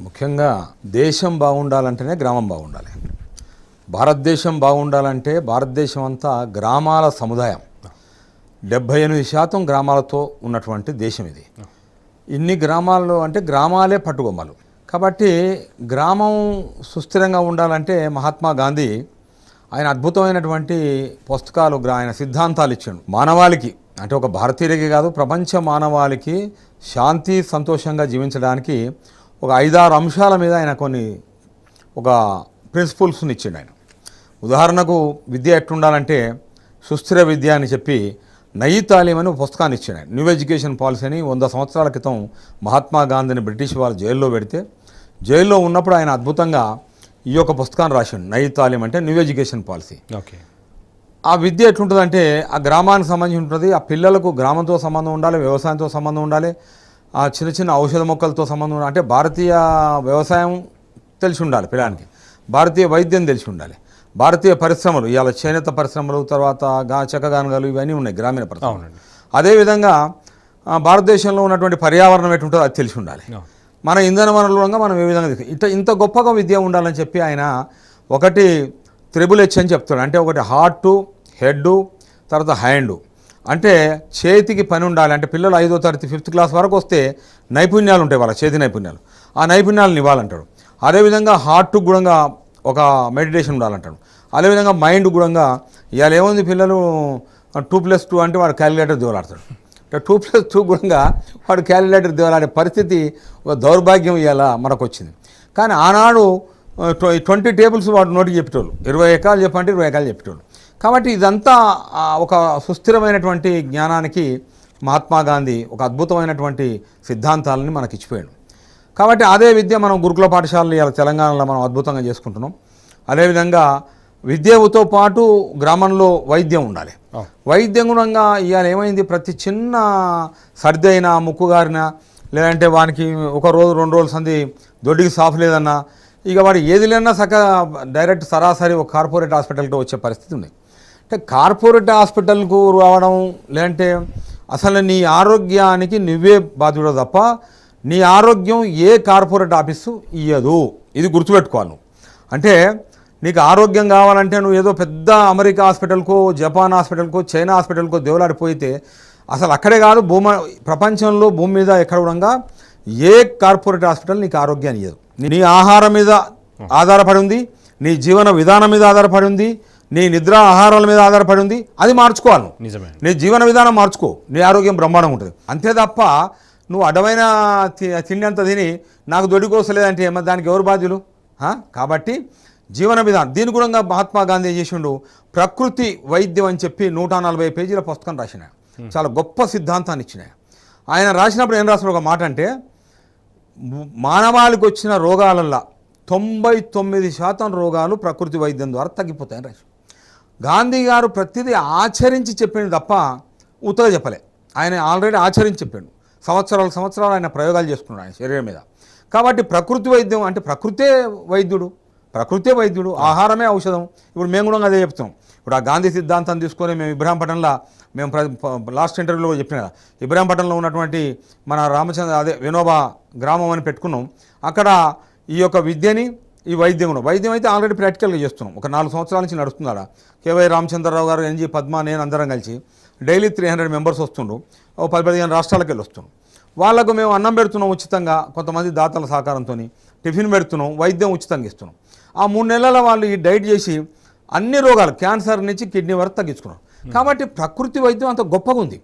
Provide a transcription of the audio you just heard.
ముఖ్యంగా దేశం బాగుండాలంటేనే గ్రామం బాగుండాలి. భారతదేశం బాగుండాలంటే భారతదేశం అంతా గ్రామాల సముదాయం. డెబ్భై ఎనిమిది శాతం గ్రామాలతో ఉన్నటువంటి దేశం ఇది. ఇన్ని గ్రామాల్లో అంటే గ్రామాలే పట్టుకొమ్మలు కాబట్టి గ్రామం సుస్థిరంగా ఉండాలంటే మహాత్మా గాంధీ ఆయన అద్భుతమైనటువంటి పుస్తకాలు గ్రా- ఆయన సిద్ధాంతాలు ఇచ్చాడు. మానవాళికి అంటే ఒక భారతీయుడికి కాదు ప్రపంచ మానవాళికి శాంతి సంతోషంగా జీవించడానికి ఒక ఐదారు అంశాల మీద ఆయన కొన్ని ఒక ప్రిన్సిపల్స్ని ఇచ్చిండు ఆయన. ఉదాహరణకు విద్య ఎట్లుండాలంటే సుస్థిర విద్య అని చెప్పి నయీ తాలీం అని పుస్తకాన్ని ఇచ్చాడు ఆయన. న్యూ ఎడ్యుకేషన్ పాలసీ అని వంద సంవత్సరాల క్రితం మహాత్మా గాంధీని బ్రిటిష్ వాళ్ళు జైల్లో పెడితే జైల్లో ఉన్నప్పుడు ఆయన అద్భుతంగా ఈ యొక్క పుస్తకాన్ని రాసిండు. నయీ తాలీం అంటే న్యూ ఎడ్యుకేషన్ పాలసీ ఓకే. ఆ విద్య ఎట్లుంటుందంటే ఆ గ్రామానికి సంబంధించి ఉంటుంది ఆ పిల్లలకు గ్రామంతో సంబంధం ఉండాలి వ్యవసాయంతో సంబంధం ఉండాలి ఆ చిన్న చిన్న ఔషధ మొక్కలతో సంబంధం అంటే భారతీయ వ్యవసాయం తెలిసి ఉండాలి పిల్లానికి భారతీయ వైద్యం తెలిసి ఉండాలి. భారతీయ పరిశ్రమలు ఇవాళ చేనేత పరిశ్రమలు తర్వాత గా చెక్కగానగలు ఇవన్నీ ఉన్నాయి గ్రామీణ పరిశ్రమలు. అవునండి. అదేవిధంగా భారతదేశంలో ఉన్నటువంటి పర్యావరణం ఎటుంటుందో అది తెలిసి ఉండాలి. మన ఇంధన వనరులంగా మనం ఏ విధంగా ఇంత ఇంత గొప్పగా విద్య ఉండాలని చెప్పి ఆయన ఒకటి త్రిబుల్ హెచ్ అని చెప్తాడు అంటే ఒకటి హార్ట్ హెడ్ తర్వాత హ్యాండ్. అంటే చేతికి పని ఉండాలి. అంటే పిల్లలు ఐదో తరగతి ఫిఫ్త్ క్లాస్ వరకు వస్తే నైపుణ్యాలు ఉంటాయి వాళ్ళ చేతి నైపుణ్యాలు. ఆ నైపుణ్యాలను ఇవ్వాలంటాడు అదేవిధంగా హార్ట్ కూడా ఒక మెడిటేషన్ ఉండాలంటాడు. అదేవిధంగా మైండ్ కూడా ఇవాళ ఏముంది పిల్లలు? టూ ప్లస్ టూ అంటే వాడు క్యాలిక్యులేటర్ దేవలాడతాడు అంటే టూ ప్లస్ టూ కూడా వాడు క్యాలిక్యులేటర్ దేవలాడే పరిస్థితి ఒక దౌర్భాగ్యం ఇవాళ మనకు వచ్చింది కానీ ఆనాడు ట్వంటీ టేబుల్స్ వాడు నోటికి చెప్పేటోళ్ళు. ఇరవై ఎకరాలు చెప్పంటే ఇరవై ఎకరాలు చెప్పేటోళ్ళు. కాబట్టి ఇదంతా ఒక సుస్థిరమైనటువంటి జ్ఞానానికి మహాత్మా గాంధీ ఒక అద్భుతమైనటువంటి సిద్ధాంతాలని మనకి ఇచ్చిపోయాడు. కాబట్టి అదే విద్య మనం గురుకుల పాఠశాలలు ఇవాళ తెలంగాణలో మనం అద్భుతంగా చేసుకుంటున్నాం. అదేవిధంగా విద్యతో పాటు గ్రామంలో వైద్యం ఉండాలి. వైద్యం గుణంగా ఇవాళ ఏమైంది? ప్రతి చిన్న సర్ది అయినా ముక్కు గారినా లేదంటే వానికి ఒక రోజు రెండు రోజుల సంది దొడ్డికి సాఫ్ లేదన్నా ఇక వాడు ఏది లేనా సక డైరెక్ట్ సరాసరి ఒక కార్పొరేట్ హాస్పిటల్కి వచ్చే పరిస్థితి ఉంది. అంటే కార్పొరేట్ హాస్పిటల్కు రావడం లేదంటే అసలు నీ ఆరోగ్యానికి నువ్వే బాధ్యుడు తప్ప నీ ఆరోగ్యం ఏ కార్పొరేట్ ఆఫీసు ఇయ్యదు. ఇది గుర్తుపెట్టుకోవాలి అంటే నీకు ఆరోగ్యం కావాలంటే నువ్వు ఏదో పెద్ద అమెరికా హాస్పిటల్కో జపాన్ హాస్పిటల్కో చైనా హాస్పిటల్కో దేవులాడిపోయితే అసలు అక్కడే కాదు భూమ ప్రపంచంలో భూమి మీద ఎక్కడ కూడా ఏ కార్పొరేట్ హాస్పిటల్ నీకు ఆరోగ్యాన్ని ఇయ్యదు. నీ ఆహారం మీద ఆధారపడి ఉంది నీ జీవన విధానం మీద ఆధారపడి ఉంది నీ నిద్ర ఆహారాల మీద ఆధారపడి ఉంది అది మార్చుకోవాలి. నిజమే. నీ జీవన విధానం మార్చుకో నీ ఆరోగ్యం బ్రహ్మాండంగా ఉంటుంది. అంతే తప్ప నువ్వు అడ్డమైన తి- తిండి అంత తిని నాకు దొడికోసలేదంటే ఏమో దానికి ఎవరు బాధ్యులు? కాబట్టి జీవన విధానం దీని గుణంగా మహాత్మా గాంధీ చేసిండు? ప్రకృతి వైద్యం అని చెప్పి నూట నలభై పేజీల పుస్తకం రాసిన చాలా గొప్ప సిద్ధాంతాన్ని ఇచ్చిన ఆయన రాసినప్పుడు ఏం రాసిన ఒక మాట అంటే మానవాళికి వచ్చిన రోగాలల్లో తొంభై తొమ్మిది శాతం రోగాలు ప్రకృతి వైద్యం ద్వారా తగ్గిపోతాయని రాసి గాంధీ గారు ప్రతిదీ ఆచరించి చెప్పిండు తప్ప ఉత్తగా చెప్పలే. ఆయన ఆల్రెడీ ఆచరించి చెప్పాడు. సంవత్సరాలు సంవత్సరాలు ఆయన ప్రయోగాలు చేసుకున్నాడు ఆయన శరీరం మీద. కాబట్టి ప్రకృతి వైద్యం అంటే ప్రకృతే వైద్యుడు. ప్రకృతే వైద్యుడు ఆహారమే ఔషధం. ఇప్పుడు మేము కూడా అదే చెప్తాం. ఇప్పుడు ఆ గాంధీ సిద్ధాంతం తీసుకొని మేము ఇబ్రాహీంపట్నంలో మేము లాస్ట్ ఇంటర్వ్యూలో చెప్పిన కదా ఇబ్రాహీంపట్నంలో ఉన్నటువంటి మన రామచంద్ర అదే వినోబా గ్రామం అని పెట్టుకున్నాం. అక్కడ ఈ యొక్క విద్యని ఈ వైద్యం వైద్యం అయితే ఆల్రెడీ ప్రాక్టికల్గా చేస్తున్నాం. ఒక నాలుగు సంవత్సరాల నుంచి నడుస్తుంది ఆడ. కేవై రామచంద్రరావు గారు ఎన్జి పద్మ నేను అందరం కలిసి డైలీ త్రీ హండ్రెడ్ మెంబర్స్ వస్తుండ్రు. ఓ పది పదిహేను రాష్ట్రాలకు వెళ్ళి వస్తుండ్రు. వాళ్ళకు మేము అన్నం పెడుతున్నాం ఉచితంగా కొంతమంది దాతల సహకారంతో టిఫిన్ పెడుతున్నాం వైద్యం ఉచితంగా ఇస్తున్నాం. ఆ మూడు నెలల వాళ్ళు ఈ డైట్ చేసి అన్ని రోగాలు క్యాన్సర్ నుంచి కిడ్నీ వరకు తగ్గించుకున్నారు. కాబట్టి ప్రకృతి వైద్యం అంత గొప్పగా ఉంది.